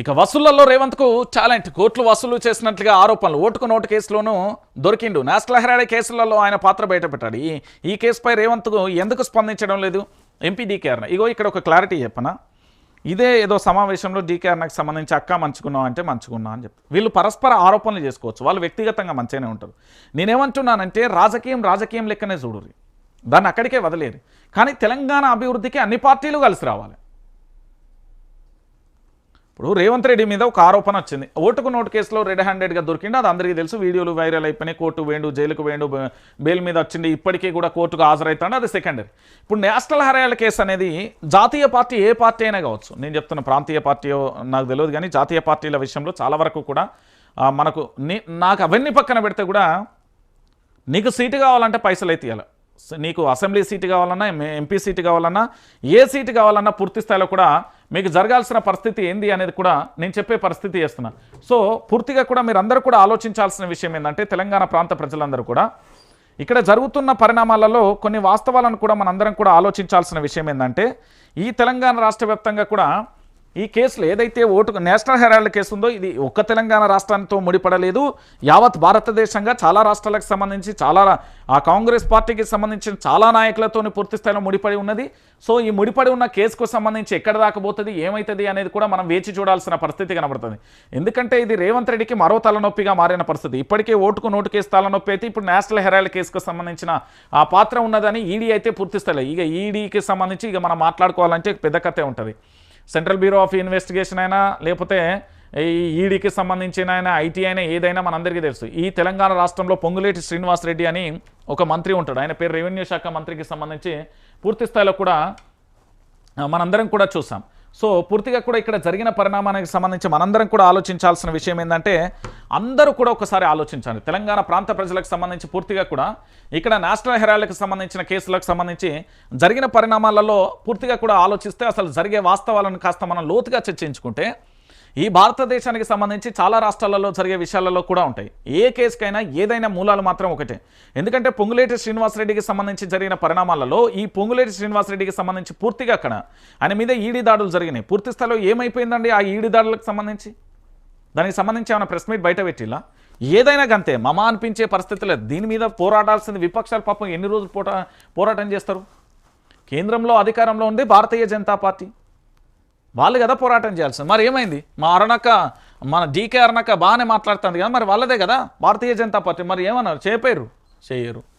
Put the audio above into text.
ఇక వసూళ్ళలో రేవంత్కు టాలెంట్. కోట్లు వసూలు చేసినట్లుగా ఆరోపణలు. ఓటుకు నోటు కేసులోనూ దొరికిండు. నేషనల్ హెరాడే కేసులలో ఆయన పాత్ర బయటపెట్టాడు ఈ ఈ కేసుపై రేవంత్కు ఎందుకు స్పందించడం లేదు? ఎంపీ డీకేఆర్న ఇగో ఇక్కడ ఒక క్లారిటీ చెప్పనా? ఇదే ఏదో సమావేశంలో డీకేఆర్నకు సంబంధించి అక్క మంచుకున్నాం అంటే మంచుకున్నా అని చెప్పి. వీళ్ళు పరస్పర ఆరోపణలు చేసుకోవచ్చు. వాళ్ళు వ్యక్తిగతంగా మంచిగానే ఉంటారు. నేనేమంటున్నానంటే రాజకీయం రాజకీయం లెక్కనే చూడుర్రి. దాన్ని అక్కడికే వదిలేరు. కానీ తెలంగాణ అభివృద్ధికి అన్ని పార్టీలు కలిసి రావాలి. ఇప్పుడు రేవంత్ రెడ్డి మీద ఒక ఆరోపణ వచ్చింది. ఓటుకు నోటు కేసులో రెడ్ హ్యాండెడ్గా దొరికింది అది అందరికీ తెలుసు. వీడియోలు వైరల్ అయిపోయినాయి. కోర్టు వేండు జైలుకు వేండు బెయిల్ మీద వచ్చింది ఇప్పటికీ కూడా కోర్టుకు హాజరవుతాడు. అది సెకండరీ ఇప్పుడు నేషనల్ హర్యాల కేసు అనేది జాతీయ పార్టీ ఏ పార్టీ అయినా కావచ్చు. నేను చెప్తున్న ప్రాంతీయ పార్టీ నాకు తెలియదు కానీ జాతీయ పార్టీల విషయంలో చాలా వరకు కూడా మనకు నీ- నాకు అవన్నీ పక్కన పెడితే కూడా నీకు సీటు కావాలంటే పైసలు అయితే ఇవ్వాలి నీకు అసెంబ్లీ సీటు కావాలన్నా ఎంపీ సీటు కావాలన్నా ఏ సీటు కావాలన్నా పూర్తి స్థాయిలో కూడా మీకు జరగాల్సిన పరిస్థితి ఏంది అనేది కూడా నేను చెప్పే పరిస్థితి చేస్తున్నా. సో పూర్తిగా కూడా మీరు కూడా ఆలోచించాల్సిన విషయం ఏంటంటే తెలంగాణ ప్రాంత ప్రజలందరూ కూడా ఇక్కడ జరుగుతున్న పరిణామాలలో కొన్ని వాస్తవాలను కూడా మనందరం కూడా ఆలోచించాల్సిన విషయం ఏంటంటే ఈ తెలంగాణ రాష్ట్ర వ్యాప్తంగా కూడా ఈ కేసులు ఏదైతే ఓటు నేషనల్ హెరాల్డ్ కేసు ఉందో ఇది ఒక్క తెలంగాణ రాష్ట్రానికి ముడిపడలేదు. యావత్ భారతదేశంగా చాలా రాష్ట్రాలకు సంబంధించి చాలా ఆ కాంగ్రెస్ పార్టీకి సంబంధించిన చాలా నాయకులతో పూర్తి స్థాయిలో ముడిపడి ఉన్నది. సో ఈ ముడిపడి ఉన్న కేసుకు సంబంధించి ఎక్కడ దాకా పోతుంది ఏమవుతుంది అనేది కూడా మనం వేచి చూడాల్సిన పరిస్థితి కనబడుతుంది. ఎందుకంటే ఇది రేవంత్ రెడ్డికి మరో తలనొప్పిగా మారిన పరిస్థితి. ఇప్పటికే ఓటుకు నోటు కేసు తలనొప్పి అయితే ఇప్పుడు నేషనల్ హెరాల్డ్ కేసుకు సంబంధించిన ఆ పాత్ర ఉన్నదని ఈడీ అయితే పూర్తి స్థాయిలో. ఇక ఈడీకి సంబంధించి ఇక మనం మాట్లాడుకోవాలంటే పెద్ద కథే ఉంటుంది. సెంట్రల్ బ్యూరో ఆఫ్ ఇన్వెస్టిగేషన్ అయినా లేకపోతే ఈ ఈడీకి సంబంధించిన అయినా ఐటీ అయినా ఏదైనా మనందరికీ తెలుసు. ఈ తెలంగాణ రాష్ట్రంలో పొంగులేటి శ్రీనివాస్ రెడ్డి అని ఒక మంత్రి ఉంటాడు. ఆయన పేరు రెవెన్యూ శాఖ మంత్రికి సంబంధించి పూర్తి స్థాయిలో కూడా మనందరం కూడా చూసాం. సో పూర్తిగా కూడా ఇక్కడ జరిగిన పరిణామానికి సంబంధించి మనందరం కూడా ఆలోచించాల్సిన విషయం ఏంటంటే అందరూ కూడా ఒకసారి ఆలోచించాలి తెలంగాణ ప్రాంత ప్రజలకు సంబంధించి పూర్తిగా కూడా ఇక్కడ నేషనల్ హెరాల్డ్కి సంబంధించిన కేసులకు సంబంధించి జరిగిన పరిణామాలలో పూర్తిగా కూడా ఆలోచిస్తే అసలు జరిగే వాస్తవాలను కాస్త మనం లోతుగా చర్చించుకుంటే ఈ భారతదేశానికి సంబంధించి చాలా రాష్ట్రాలలో జరిగే విషయాలలో కూడా ఉంటాయి. ఏ కేసుకైనా ఏదైనా మూలాలు మాత్రం ఒకటే. ఎందుకంటే పొంగులేటి శ్రీనివాసరెడ్డికి సంబంధించి జరిగిన పరిణామాలలో ఈ పొంగులేటి శ్రీనివాసరెడ్డికి సంబంధించి పూర్తిగా అక్కడ ఆయన మీద ఈడీ దాడులు జరిగినాయి. పూర్తి స్థాయిలో ఏమైపోయిందండి ఆ ఈడీ దాడులకు సంబంధించి? దానికి సంబంధించి ఏమైనా ప్రెస్ మీట్ బయట పెట్టిలా? ఏదైనా గంతే. మమ అనిపించే పరిస్థితి లేదు. దీని మీద పోరాడాల్సింది విపక్షాలు పాపం ఎన్ని రోజులు పోటా పోరాటం చేస్తారు? కేంద్రంలో అధికారంలో ఉంది భారతీయ జనతా పార్టీ. వాళ్ళు కదా పోరాటం చేయాల్సింది. మరి ఏమైంది? మా అరణక మన డీకే అరణక బాగానే మాట్లాడుతుంది కదా మరి వాళ్ళదే కదా? భారతీయ జనతా పార్టీ. మరి ఏమన్నారు? చేపారు చేయరు.